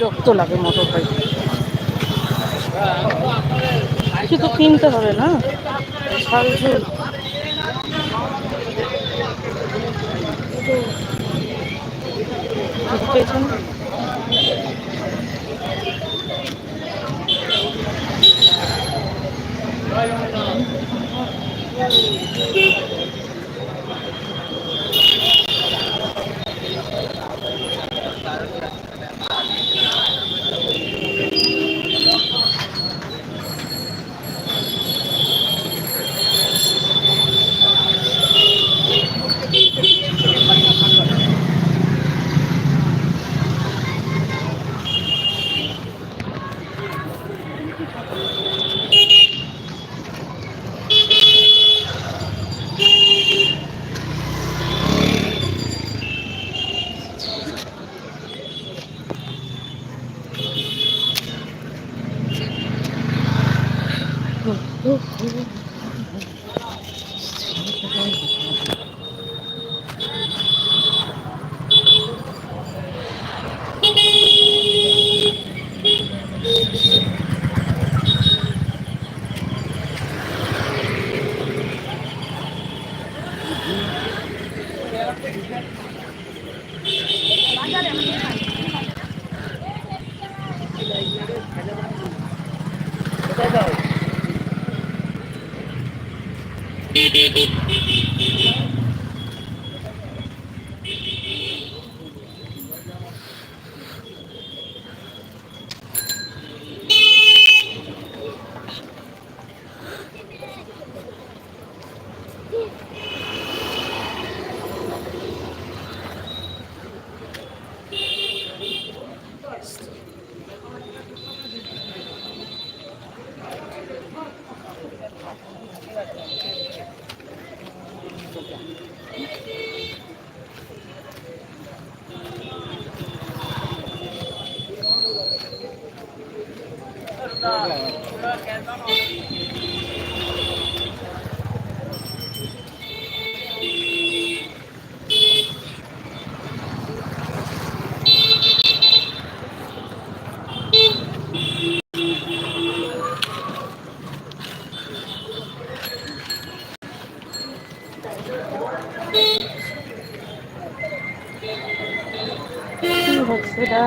বিরক্ত লাগে motor bike কিছু তো কিনতে হবে না? সারাদিন পেছনে কি হচ্ছে এটা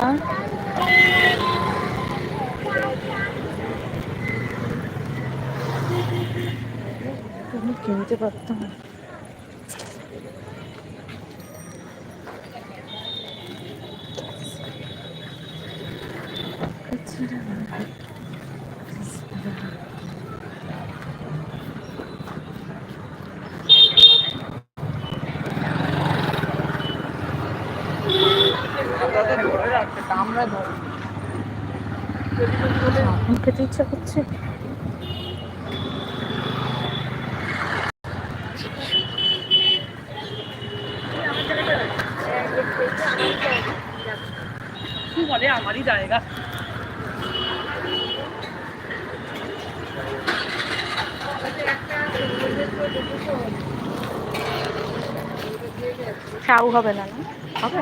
আমি কিনতে পারতাম। এখন খেতে ইচ্ছা করছে? বলে আমারই জায়গা। চাউ হবে না না? হবে?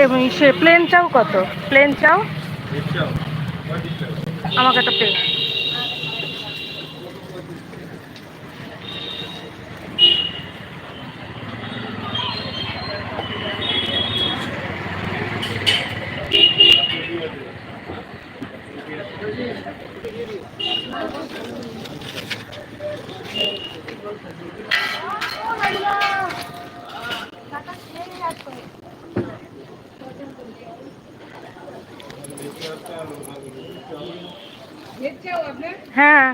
এমনি সে প্লেন চাউ কত? Plain chow? আমাকে একটা প্লেন হ্যাঁ।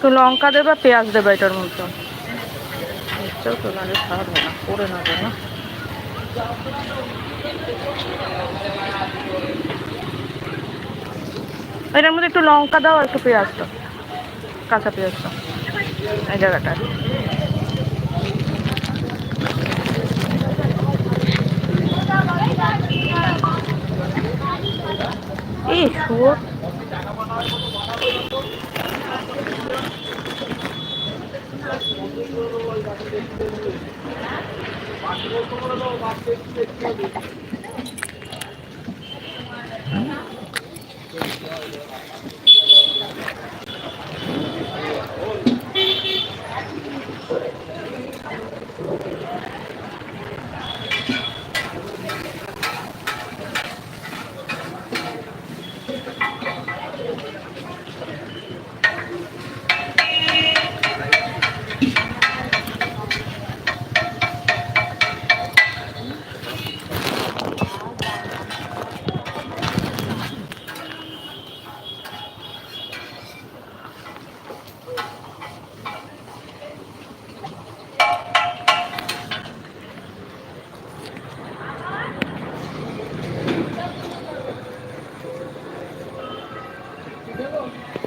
তো লঙ্কা দেবে পেঁয়াজ দেবে এটার মধ্যে। তো নাহলে খারাপ হবে না করে নেবে না। এটার মধ্যে একটু লঙ্কা দাও একটু পেঁয়াজ দাও। কাঁচা পেঁয়াজটা এই জায়গাটা এই শুয়োর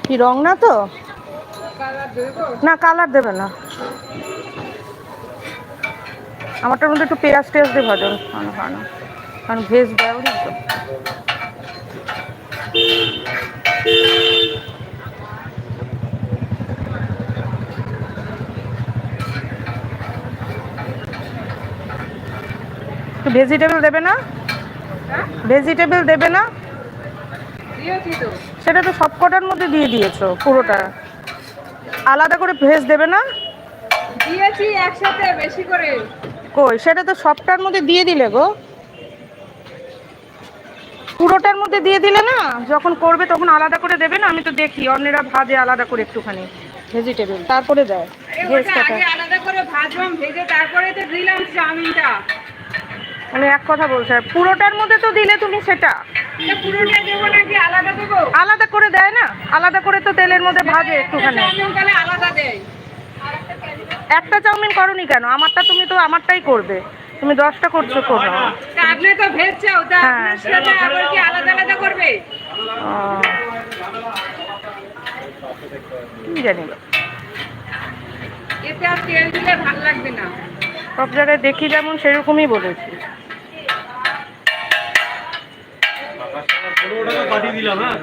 কি রং না তো? না কালার দেবে না। আমারটার মধ্যে একটু পেঁয়াজ টেয়াজ দিয়ে ভাজন খানো খানো কারণ ভেজ না তো। ভেজিটেবল দেবে না? ভেজিটেবল দেবে না? দিয়েছি তো। সেটা তো সব কটার মধ্যে দিয়ে দিয়েছ পুরোটা। আলাদা করে ভেজ দেবে না? দিয়েছি একসাথে বেশি করে। কই? সেটা তো সবটার মধ্যে দিয়ে দিলে গো। পুরোটার মধ্যে দিয়ে দিলে না? যখন করবে তখন আলাদা করে দেবে না? আমি তো দেখি অন্যেরা ভাজে আলাদা করে একটুখানি। ভেজিটেবল তারপরে দেয়। আলাদা করে ভাজলাম ভেজে তারপরে তো দিলাম চাউমিনটা। মানে এক কথা বলছে পুরোটার মধ্যে তো দিলে তুমি সেটা। আলাদা করে দেয় না? আলাদা করে তো তেলের মধ্যে ভাজে একটুখানি। একটা চাউমিন করনি কেন? আমারটা তুমি তো আমারটাই করবে। তুমি দশটা করছ করো আপনি তো ভেজ চাও তা হ্যাঁ। আপনার সাথে আবার কি আলাদা আলাদা করবে। কি জানি। এতে আর তেল দিলে ভালো লাগবে না। সব জায়গায় দেখি যেমন সেরকমই বলেছি। পনেরো টাকা পাঠিয়ে দিলাম হ্যাঁ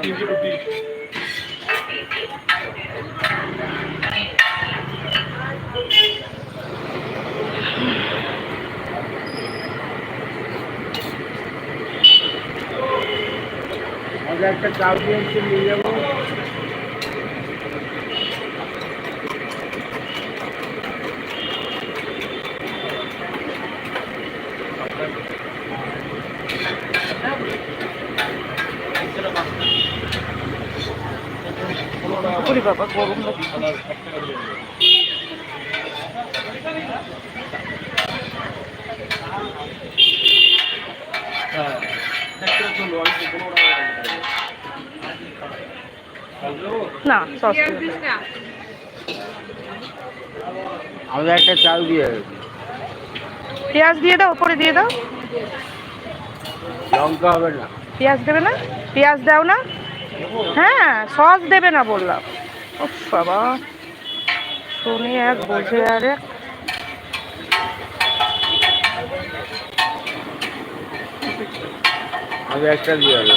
একটা চাল দিয়ে নিয়ে যাব ওরে বাবা গরম লাগছে হ্যাঁ একটা চলো আমি তো পনেরো টাকা হ্যালো না আমাদের একটা চাল দিয়ে পেঁয়াজ দিয়ে দাও ওপরে দিয়ে দাও। লঙ্কা হবে না। পেঁয়াজ দেবে না? পেঁয়াজ দাও না? হ্যাঁ সস দেবে না বললাম। ও বাবা। শোনে এক বোঝে আর এক আমাদের একটা দিয়ে হবে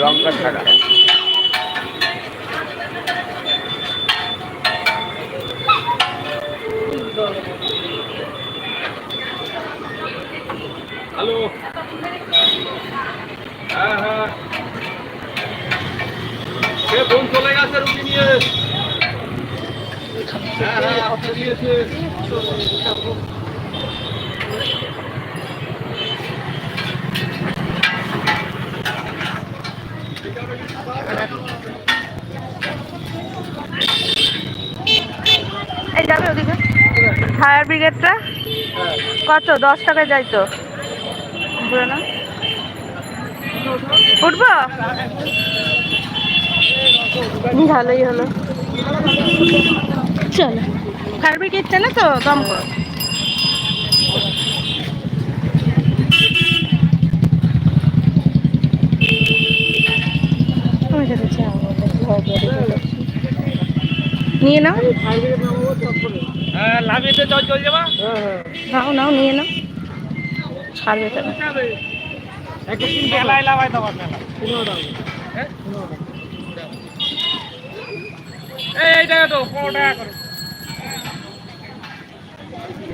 লঙ্কা ছাড়া। হ্যালো। হ্যাঁ হ্যাঁ। সে বোন চলে গেছে রুটি নিয়ে। হ্যাঁ হ্যাঁ দিয়েছে এই যাবে ওদিকে? ফায়ার ব্রিগেডটা? কত? দশ টাকায় যাই তো। উঠবো? ভালোই হলো। চলো। ফায়ার ব্রিগেডটা না তো দম কর নিয়ে নাও। হ্যাঁ নাও নাও নিয়ে নাও। ছাড়বে কেন? মেলায় লাভাই মেলা হ্যাঁ এই এই টাকা তো পনেরো টাকা করে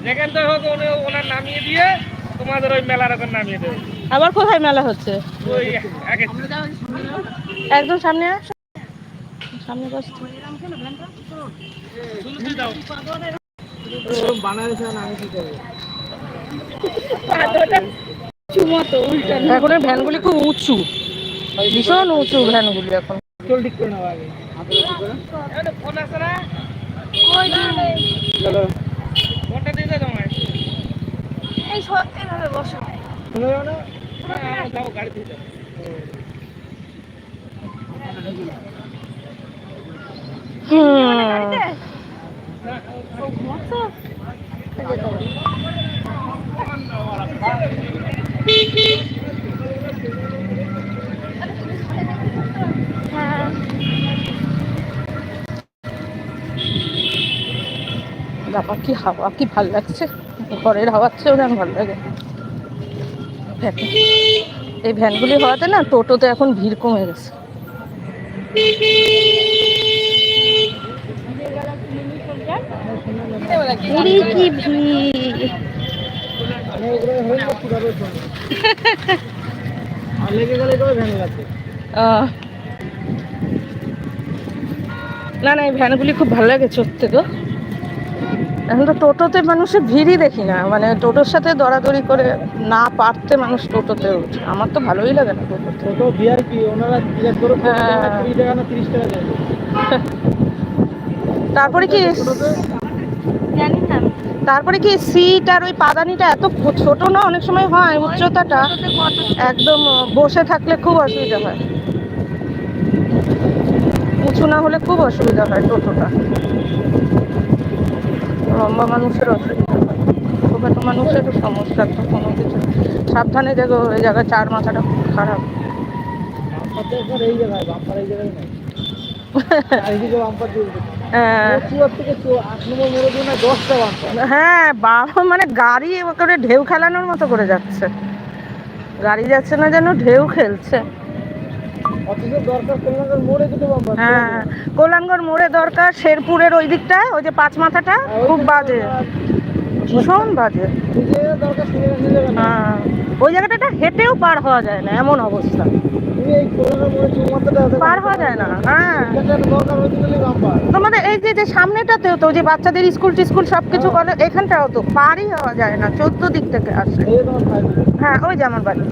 যেখান থেকে হোক উনি ওনার নামিয়ে দিয়ে তোমাদের ওই মেলার ওখানে নামিয়ে দেবে। আবার কোথায় মেলা হচ্ছে? ওই আগে একদম সামনে আস সামনে বস এখন ভ্যানগুলি খুব উঁচু। ভীষণ উঁচু ভ্যানগুলি এখন। ফোন আছে না। ফোনটা দিয়ে হ্যাঁ, যাও গাড়ি দিয়ে যাও কি হাওয়া কি ভালো লাগছে? ঘরের হাওয়ার চেয়েও যেন ভালো লাগে। এই ভ্যানগুলি হওয়াতে না টোটোতে এখন ভিড় কমে গেছে। কি না না এই ভ্যানগুলি খুব ভালো লাগে চড়তে গো। এখন তো টোটোতে মানুষের ভিড়ই দেখি না। মানে টোটোর সাথে দরাদরি করে না পারতে মানুষ টোটোতে উঠে। আমার তো ভালোই লাগে না ওনারা হ্যাঁ। তারপরে কি তারপরে কি সিট আর ওই পাদানিটা এত ছোট না? অনেক সময় হয় উচ্চতাটা। একদম বসে থাকলে খুব অসুবিধা হয়। উঁচু না হলে খুব অসুবিধা হয় টোটোটা। লম্বা মানুষের অসুবিধা হয়। ছোটো মানুষের সমস্যা তো কোনো কিছু সাবধানে দেখো ওই জায়গায় চার মাথাটা খুব খারাপ। এই জায়গায় বাম্পার এই জায়গায় নাই। হ্যাঁ, থেকে চু- আট নম্বর মোড়ে দিয়ে না হ্যাঁ বাবা মানে গাড়ি করে ঢেউ খেলানোর মতো করে যাচ্ছে। গাড়ি যাচ্ছে না যেন ঢেউ খেলছে। হ্যাঁ কোলাঙ্গর মোড়ে দরকার শেরপুরের ওই দিকটায় ওই যে পাঁচ মাথাটা খুব বাজে। ভীষণ বাজে। হ্যাঁ ওই জায়গাটা হেঁটেও পার হওয়া যায় না এমন অবস্থা। পার হওয়া যায় না হ্যাঁ। তোমাদের এই যে যে সামনেটাতেও তো ওই যে বাচ্চাদের স্কুল টিস্কুল সব কিছু করে এখানটাও তো পারই হওয়া যায় না চোদ্দ দিক থেকে আসে হ্যাঁ ওই যে আমার বাড়ি।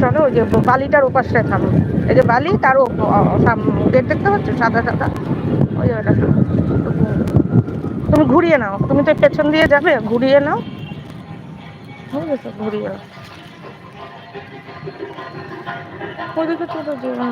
চলো, ওই যে বালিটার ওপাশটায় থামো। এই যে বালি, তার গেট দেখতে পাচ্ছ? সাদা সাদা। ওই জায়গাটা তুমি ঘুরিয়ে নাও। তুমি তো পেছন দিয়ে যাবে, ঘুরিয়ে নাও। ঘুরিয়ে নাও। ওইদিকে না।